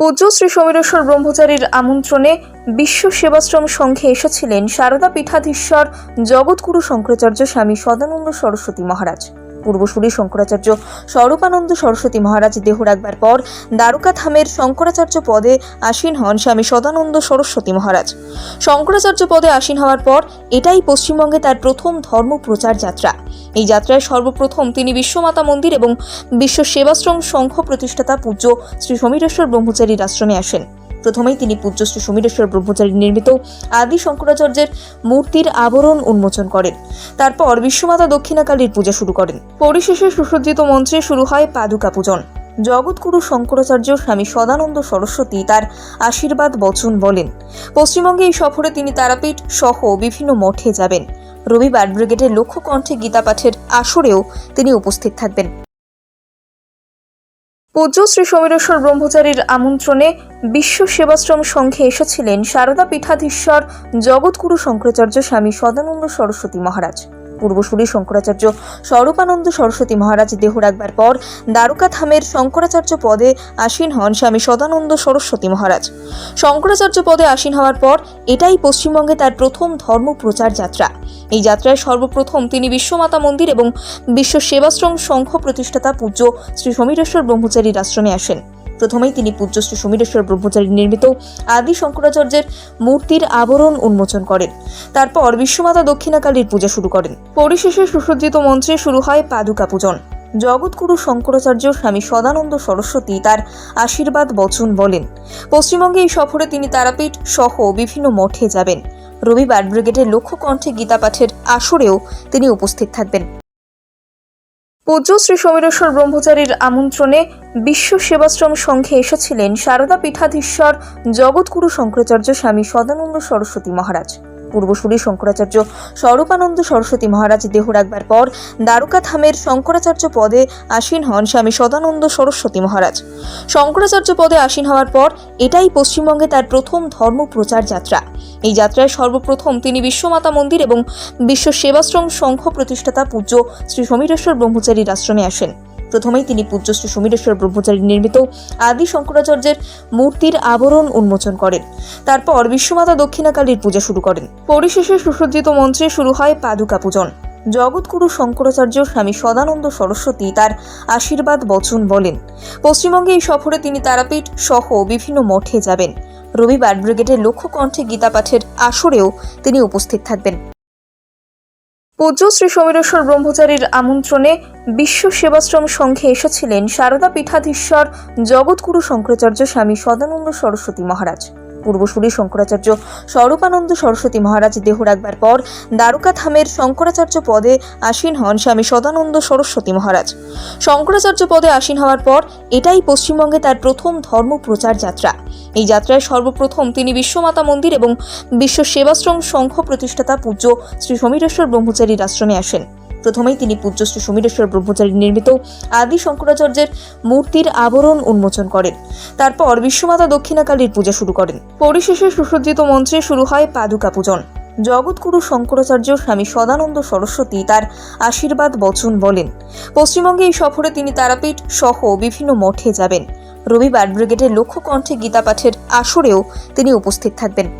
পূজ্য শ্রী সমীরেশ্বর ব্রহ্মচারীর আমন্ত্রণে বিশ্ব সেবাশ্রম সংঘে এসেছিলেন সারদা পীঠাধীশ্বর জগৎগুরু শঙ্করাচার্য স্বামী সদানন্দ সরস্বতী মহারাজ। পূর্বসূরি শঙ্করাচার্য স্বরূপানন্দ সরস্বতী মহারাজ দেহ রাখবার পর দ্বারকা ধামের শঙ্করাচার্য পদে আসীন হন স্বামী সদানন্দ সরস্বতী মহারাজ। শঙ্করাচার্য পদে আসীন হওয়ার পর এটাই পশ্চিমবঙ্গে তার প্রথম ধর্ম প্রচার যাত্রা। এই যাত্রায় সর্বপ্রথম তিনি বিশ্বমাতা মন্দির এবং বিশ্ব সেবাশ্রম সংঘ প্রতিষ্ঠাতা পূজ্য শ্রী সমীরেশ্বর ব্রহ্মচারীর আশ্রমে আসেন। প্রথমেই তিনি পূজ্য শ্রী সমীরেশ্বর ব্রহ্মচারী নির্মিত আদি শঙ্করাচার্যের মূর্তির আবরণ উন্মোচন করেন। তারপর বিশ্বমাতা দক্ষিণাকালীর পূজা শুরু করেন। পরিশেষে সুসজ্জিত মঞ্চে শুরু হয় পাদুকা পূজন। জগৎগুরু শঙ্করাচার্য স্বামী সদানন্দ সরস্বতী তার আশীর্বাদ বচন বলেন। পশ্চিমবঙ্গে এই সফরে তিনি তারাপীঠ সহ বিভিন্ন মঠে যাবেন। রবিবার ব্রিগেডের লক্ষ্য কণ্ঠে গীতা পাঠের আসরেও তিনি উপস্থিত থাকবেন। পূজ্য শ্রী সমীরেশ্বর ব্রহ্মচারীর আমন্ত্রণে বিশ্ব সেবাশ্রম সংঘে এসেছিলেন শারদা পীঠাধীশ্বর জগৎগুরু শঙ্করাচার্য স্বামী সদানন্দ সরস্বতী মহারাজ। পূর্বসূরি শঙ্করাচার্য স্বরূপানন্দ সরস্বতী মহারাজ দেহ রাখবার পর দ্বারকা ধামের শঙ্করাচার্য পদে আসীন হন স্বামী সদানন্দ সরস্বতী মহারাজ। শঙ্করাচার্য পদে আসীন হওয়ার পর এটাই পশ্চিমবঙ্গে তার প্রথম ধর্ম প্রচার যাত্রা। এই যাত্রায় সর্বপ্রথম তিনি বিশ্বমাতা মন্দির এবং বিশ্ব সেবাশ্রম সংঘ প্রতিষ্ঠাতা পূজ্য শ্রী সমীরেশ্বর ব্রহ্মচারীর আশ্রমে আসেন। প্রথমেই তিনি পূজ্য শ্রী সমীরেশ্বর ব্রহ্মচারী নির্মিত আদি শঙ্করাচার্যের মূর্তির আবরণ উন্মোচন করেন। তারপর বিশ্বমাতা দক্ষিণাকালীর পূজা শুরু করেন। পরিশেষে সুসজ্জিত মঞ্চে শুরু হয় পাদুকা পূজন। জগৎগুরু শঙ্করাচার্য স্বামী সদানন্দ সরস্বতী তার আশীর্বাদ বচন বলেন। পশ্চিমবঙ্গে এই সফরে তিনি তারাপীঠ সহ বিভিন্ন মঠে যাবেন। রবিবার ব্রিগেডের লক্ষ্য কণ্ঠে গীতা পাঠের আসরেও তিনি উপস্থিত থাকবেন। পূজ্য শ্রী সমীরেশ্বর ব্রহ্মচারীর আমন্ত্রণে বিশ্ব সেবাশ্রম সংঘে এসেছিলেন সারদা পীঠাধীশ্বর জগৎগুরু শঙ্করাচার্য স্বামী সদানন্দ সরস্বতী মহারাজ। পূর্বসূরি শঙ্করাচার্য স্বরূপানন্দ সরস্বতী মহারাজ দেহ রাখবার পর দ্বারকা ধামের শঙ্করাচার্য পদে আসীন হন স্বামী সদানন্দ সরস্বতী মহারাজ। শঙ্করাচার্য পদে আসীন হওয়ার পর এটাই পশ্চিমবঙ্গে তার প্রথম ধর্ম প্রচার যাত্রা। এই যাত্রায় সর্বপ্রথম তিনি বিশ্বমাতা মন্দির এবং বিশ্ব সেবাশ্রম সংঘ প্রতিষ্ঠাতা পূজ্য শ্রী সমীরেশ্বর ব্রহ্মচারীর আশ্রমে আসেন। প্রথমেই তিনি পূজ্য শ্রী সমীরেশ্বর ব্রহ্মচারী নির্মিত আদি শঙ্করাচার্যের মূর্তির আবরণ উন্মোচন করেন। তারপর বিশ্বমাতা দক্ষিণাকালীর পূজা শুরু করেন। পরিশেষে সুসজ্জিত মঞ্চে শুরু হয় পাদুকা পূজন। জগৎগুরু শঙ্করাচার্য স্বামী সদানন্দ সরস্বতী তার আশীর্বাদ বচন বলেন। পশ্চিমবঙ্গে এই সফরে তিনি তারাপীঠ সহ বিভিন্ন মঠে যাবেন। রবিবার ব্রিগেডের লক্ষ্য কণ্ঠে গীতা পাঠের আসরেও তিনি উপস্থিত থাকবেন। পূজ্য শ্রী সমীরেশ্বর ব্রহ্মচারীর আমন্ত্রণে বিশ্ব সেবাশ্রম সংঘে এসেছিলেন সারদা পীঠাধীশ্বর জগৎগুরু শঙ্করাচার্য স্বামী সদানন্দ সরস্বতী মহারাজ। পূর্বসূরি শঙ্করাচার্য স্বরূপানন্দ সরস্বতী মহারাজ দেহ রাখবার পর দ্বারকা ধামের শঙ্করাচার্য পদে আসীন হন স্বামী সদানন্দ সরস্বতী মহারাজ। শঙ্করাচার্য পদে আসীন হওয়ার পর এটাই পশ্চিমবঙ্গে তার প্রথম ধর্ম প্রচার যাত্রা। এই যাত্রায় সর্বপ্রথম তিনি বিশ্বমাতা মন্দির এবং বিশ্ব সেবাশ্রম সংঘ প্রতিষ্ঠাতা পূজ্য শ্রী সমীরেশ্বর ব্রহ্মচারীর আশ্রমে আসেন। প্রথমেই তিনি পূজ্য শ্রী সমীরেশ্বর ব্রহ্মচারী নির্মিত আদি শঙ্করাচার্যের মূর্তির আবরণ উন্মোচন করেন। তারপর বিশ্বমাতা দক্ষিণাকালীর পূজা শুরু করেন। পরিশেষে সুসজ্জিত মঞ্চে শুরু হয় পাদুকা পূজন। জগৎগুরু শঙ্করাচার্য স্বামী সদানন্দ সরস্বতী তার আশীর্বাদ বচন বলেন। পশ্চিমবঙ্গে এই সফরে তিনি তারাপীঠ সহ বিভিন্ন মঠে যাবেন। রবিবার ব্রিগেডের লক্ষ্য কণ্ঠে গীতা পাঠের আসরেও তিনি উপস্থিত থাকবেন।